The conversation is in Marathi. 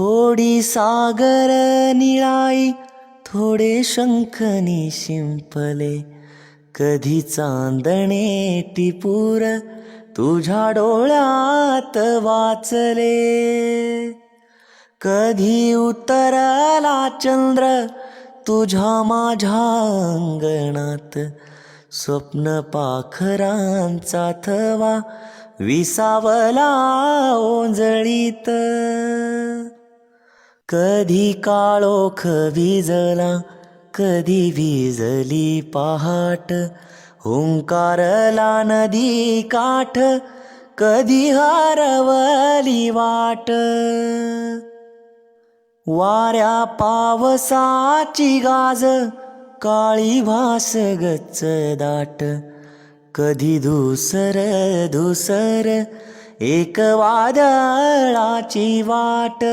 थोडी सागर निळाई थोडे शंखनी शिंपले. कधी चांदणे टिपूर तुझ्या डोळ्यात वाचले. कधी उतरला चंद्र तुझ्या माझ्या अंगणात. स्वप्न पाखरांचा थवा विसावला ओंजळीत. कधी काळोख विजला कधी विजली पहाट. हुंकारला नदी काठ कधी हरवली वाट. वाऱ्या पावसाची गाज काळी भास गच्च दाट. कधी धुसर धुसर एक वादळाची वाट.